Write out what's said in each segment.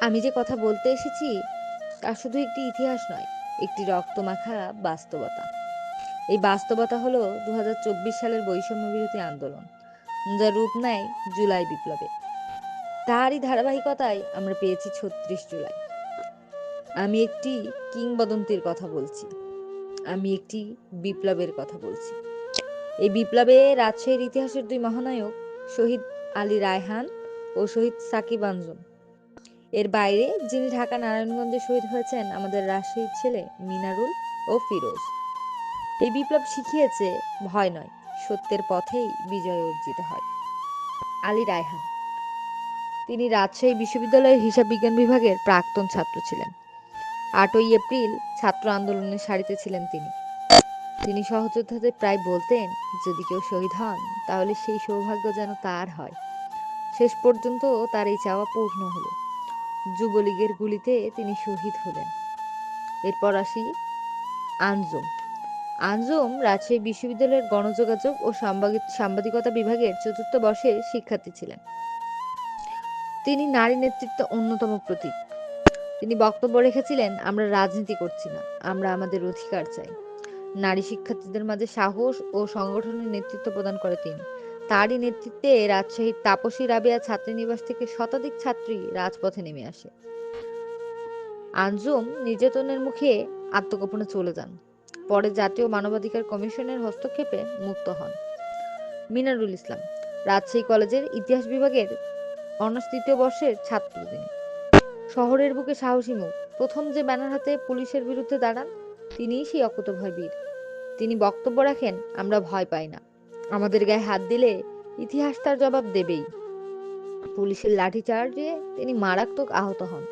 আমি যে কথা বলতে এসেছি, তা শুধু একটি ইতিহাস নয়, একটি রক্তমাখা বাস্তবতা। এই বাস্তবতা হলো দু হাজার চব্বিশ সালের বৈষম্য বিরোধী আন্দোলন যা রূপ নেয় জুলাই বিপ্লবে। তারই ধারাবাহিকতায় আমরা পেয়েছি ছত্রিশ জুলাই। আমি একটি কিংবদন্তির কথা বলছি। আমি একটি বিপ্লবের কথা বলছি। এই বিপ্লবে রাজশাহীর ইতিহাসের দুই মহানায়ক, শহীদ আলী রায়হান ও শহীদ সাকিব আঞ্জুম। এর বাইরে যিনি ঢাকা নারায়ণগঞ্জে শহীদ হয়েছেন আমাদের রাজশাহীর ছেলে মিনারুল ও ফিরোজ। এই বিপ্লব শিখিয়েছে ভয় নয়, সত্যের পথেই বিজয় অর্জিত হয়। আলী রায়হান। তিনি রাজশাহী বিশ্ববিদ্যালয়ের হিসাব বিজ্ঞান বিভাগের প্রাক্তন ছাত্র ছিলেন। আটই এপ্রিল ছাত্র আন্দোলনের সারিতে ছিলেন তিনি। তিনি সহযোদ্ধাদের প্রায় বলতেন, যদি কেউ শহীদ হন, তাহলে সেই সৌভাগ্য যেন তার হয়। শেষ পর্যন্ত তার এই চাওয়া পূর্ণ হলো। যুবলীগের গুলিতে তিনি শহীদ হলেন। এরপর আসি আঞ্জুম আঞ্জুম রাজশাহী বিশ্ববিদ্যালয়ের গণযোগাযোগ ও সাংবাদিক- সাংবাদিকতা বিভাগের চতুর্থ বর্ষে শিক্ষার্থী ছিলেন। তিনি নারী নেতৃত্ব অন্যতম প্রতীক। তিনি বক্তব্য রেখেছিলেন, আমরা রাজনীতি করছি না, আমরা আমাদের অধিকার চাই। নারী শিক্ষার্থীদের মাঝে সাহস ও সংগঠনের নেতৃত্ব প্রদান করে তিনি। তারই নেতৃত্বে রাজশাহীর তাপসী রাবেয়া ছাত্রীনিবাস থেকে শতাধিক ছাত্রী রাজপথে নেমে আসে। আঞ্জুম নির্যাতনের মুখে আত্মগোপনে চলে যান। পরে জাতীয় মানবাধিকার কমিশনের হস্তক্ষেপে মুক্ত হন। মিনারুল ইসলাম, রাজশাহী কলেজের ইতিহাস বিভাগের অনার্স তৃতীয় বর্ষের ছাত্র তিনি। শহরের বুকে সাহসী মুখ। প্রথম যে ব্যানার হাতে পুলিশের বিরুদ্ধে দাঁড়ান, তিনিই সেই অকুতভয় বীর। তিনি বক্তব্য রাখেন, আমরা ভয় পাই না। আমাদের গায়ে হাত দিলে ইতিহাস তার জবাব দেবেই। পুলিশের লাঠিচার্জে তিনি মারাত্মক আহত হন।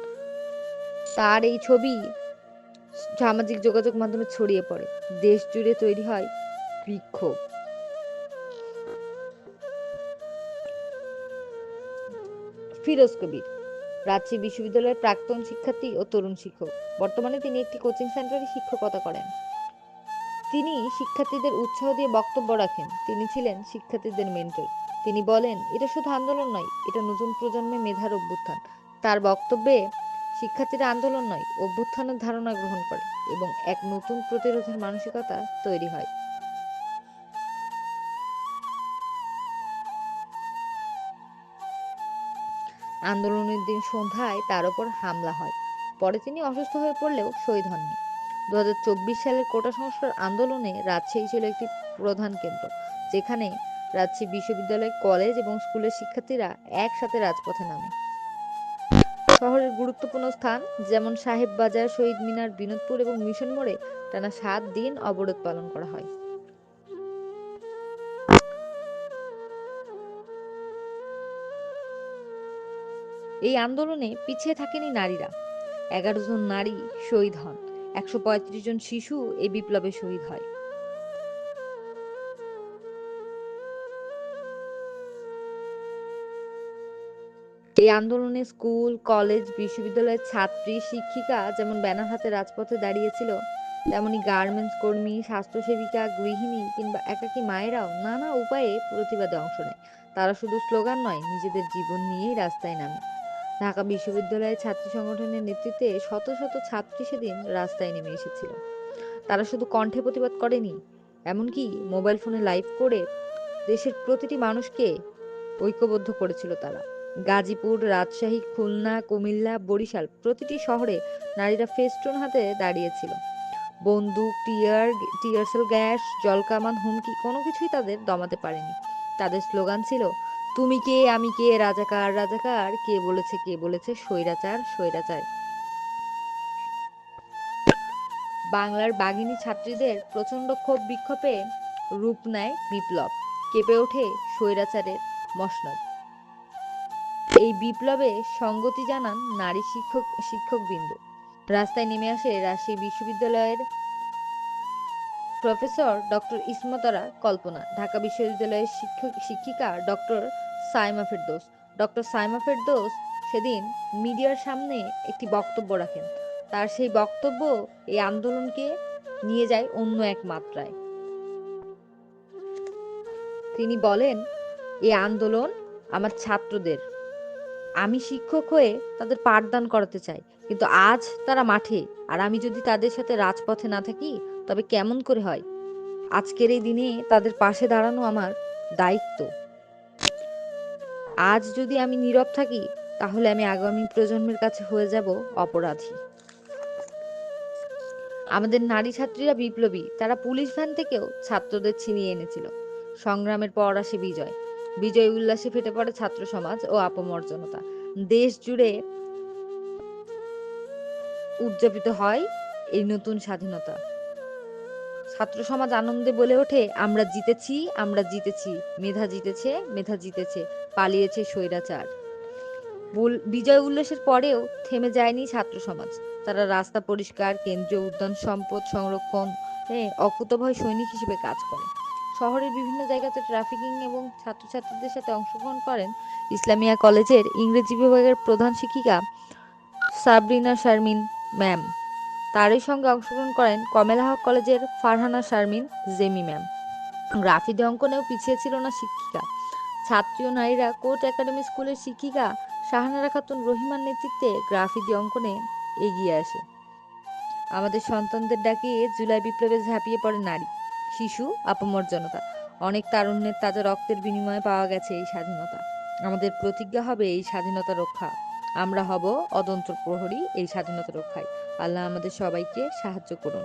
তার এই ছবি সামাজিক যোগাযোগ মাধ্যমে ছড়িয়ে পড়ে। দেশ জুড়ে তৈরি হয় বিক্ষোভ। ফিরোজ কবির রাজশাহী বিশ্ববিদ্যালয়ের প্রাক্তন শিক্ষার্থী ও তরুণ শিক্ষক। বর্তমানে তিনি একটি কোচিং সেন্টারে শিক্ষকতা করেন। তিনি শিক্ষার্থীদের উৎসাহ দিয়ে বক্তব্য রাখেন। তিনি ছিলেন শিক্ষার্থীদের মেন্টর তিনি বলেন, এটা শুধু আন্দোলন নয়, এটা নতুন প্রজন্মের মেধার অভ্যুত্থান। তার বক্তব্যে শিক্ষার্থীরা আন্দোলন নয়, অভ্যুত্থানের ধারণা গ্রহণ করে এবং এক নতুন প্রতিরোধের মানসিকতা তৈরি হয়। আন্দোলনের দিন সন্ধ্যায় তার উপর হামলা হয়। পরে তিনি অসুস্থ হয়ে পড়লেও শহীদ হননি। দু হাজার চব্বিশ সালের কোটা সংস্কার আন্দোলনে রাজশাহী ছিল একটি প্রধান কেন্দ্র, যেখানে রাজশাহী বিশ্ববিদ্যালয়, কলেজ এবং স্কুলের শিক্ষার্থীরা একসাথে রাজপথে নামে। শহরের গুরুত্বপূর্ণ স্থান যেমন সাহেব বাজার, শহীদ মিনার, বিনোদপুর এবং মিশন মোড়ে টানা সাত দিন অবরোধ পালন করা হয়। এই আন্দোলনে পিছিয়ে থাকেনি নারীরা। এগারো জন নারী শহীদ হন। একশো পঁয়ত্রিশ জন শিশু এই বিপ্লবে শহীদ হয়। এই আন্দোলনে স্কুল, কলেজ, বিশ্ববিদ্যালয়ের ছাত্রী, শিক্ষিকা যেমন ব্যানার হাতে রাজপথে দাঁড়িয়েছিল, তেমনি গার্মেন্টস কর্মী, স্বাস্থ্যসেবিকা, গৃহিণী কিংবা একাকী মায়েরাও নানা উপায়ে প্রতিবাদে অংশ নেয়। তারা শুধু স্লোগান নয়, নিজেদের জীবন নিয়েই রাস্তায় নামে। ঢাকা বিশ্ববিদ্যালয়ের ছাত্রী সংগঠনের নেতৃত্বে শত শত ছাত্রী সেদিন রাস্তায় নেমে এসেছিল। তারা শুধু কণ্ঠে প্রতিবাদ করেনি, এমনকি মোবাইল ফোনে লাইভ করে দেশের প্রতিটি মানুষকে ঐক্যবদ্ধ করেছিল তারা। গাজীপুর, রাজশাহী, খুলনা, কুমিল্লা, বরিশাল প্রতিটি শহরে নারীরা ফেস্টুন হাতে দাঁড়িয়েছিল। বন্দুক, টিয়ার, টিয়ারসেল গ্যাস জলকামান হুমকি কোনো কিছুই তাদের দমাতে পারেনি। তাদের স্লোগান ছিল তুমি কে? আমি কে? রাজাকার রাজাকার। কে বলেছে কে বলেছে? স্বৈরাচার স্বৈরাচার। বাংলার বাগিনী ছাত্রীদের প্রচণ্ড ক্ষোভ বিক্ষোভে রূপ নেয় বিপ্লব। কেঁপে ওঠে স্বৈরাচারের মসনদ। এই বিপ্লবে সঙ্গতি জানান নারী শিক্ষক, শিক্ষকবৃন্দ। রাস্তায় নেমে আসে রাজশাহী বিশ্ববিদ্যালয়ের প্রফেসর ডক্টর ইসমতারা কল্পনা। ঢাকা বিশ্ববিদ্যালয়ের শিক্ষক, শিক্ষিকা ডক্টর সাইমা ফেরদৌস। ডক্টর সাইমা ফেরদৌস সেদিন মিডিয়ার সামনে একটি বক্তব্য রাখেন। তার সেই বক্তব্য এই আন্দোলনকে নিয়ে যায় অন্য এক মাত্রায়। তিনি বলেন এই আন্দোলন আমার ছাত্রদের। আমি শিক্ষক হয়ে তাদের পাঠদান করাতে চাই, কিন্তু আজ তারা মাঠে, আর আমি যদি তাদের সাথে রাজপথে না থাকি, তবে কেমন করে হয়? আজকের এই দিনে তাদের পাশে দাঁড়ানো আমার দায়িত্ব। আজ যদি আমি নীরব থাকি, তাহলে আমি আগামী প্রজন্মের কাছে হয়ে যাব অপরাধী। আমাদের নারী ছাত্রীরা বিপ্লবী, তারা পুলিশ ভ্যান থেকেও ছাত্রদের ছিনিয়ে এনেছিল। সংগ্রামের পর আসে বিজয়। বিজয় উল্লাসে ফেটে পড়ে ছাত্র সমাজ ও আপমর জনতা। দেশ জুড়ে উদযাপিত হয় এই নতুন স্বাধীনতা। ছাত্র সমাজ আনন্দে বলে ওঠে, আমরা জিতেছি আমরা জিতেছি। মেধা জিতেছে মেধা জিতেছে। পালিয়েছে স্বৈরাচার। বিজয় উল্লাসের পরেও থেমে যায়নি ছাত্র সমাজ। তারা রাস্তা পরিষ্কার, কেন্দ্রীয় উদ্যান, সম্পদ সংরক্ষণ অকুতভয় সৈনিক হিসেবে কাজ করে। শহরের বিভিন্ন জায়গাতে ট্রাফিকিং এবং ছাত্রছাত্রীদের সাথে অংশগ্রহণ করেন ইসলামিয়া কলেজের ইংরেজি বিভাগের প্রধান শিক্ষিকা সাবরিনা শারমিন, ম্যাম। তারই সঙ্গে অংশগ্রহণ করেন কমলা হক কলেজের ফারহানা শারমিন, জেমি ম্যাম। গ্রাফিতি অঙ্কনেও পিছিয়ে ছিল না শিক্ষিকা। ছাত্রী ও নারীরা কোর্ট একাডেমি স্কুলের শিক্ষিকা শাহানারা খাতুন রহিমার নেতৃত্বে গ্রাফিতি অঙ্কনে এগিয়ে আসে। আমাদের সন্তানদের ডাকিয়ে জুলাই বিপ্লবে ঝাঁপিয়ে পড়ে নারী, শিশু, আপমর জনতা। অনেক তারুণ্যের তাজা রক্তের বিনিময়ে পাওয়া গেছে এই স্বাধীনতা। আমাদের প্রতিজ্ঞা হবে এই স্বাধীনতা রক্ষা। আমরা হব অদন্ত প্রহরী এই স্বাধীনতা রক্ষায়। আল্লাহ আমাদের সবাইকে সাহায্য করুন।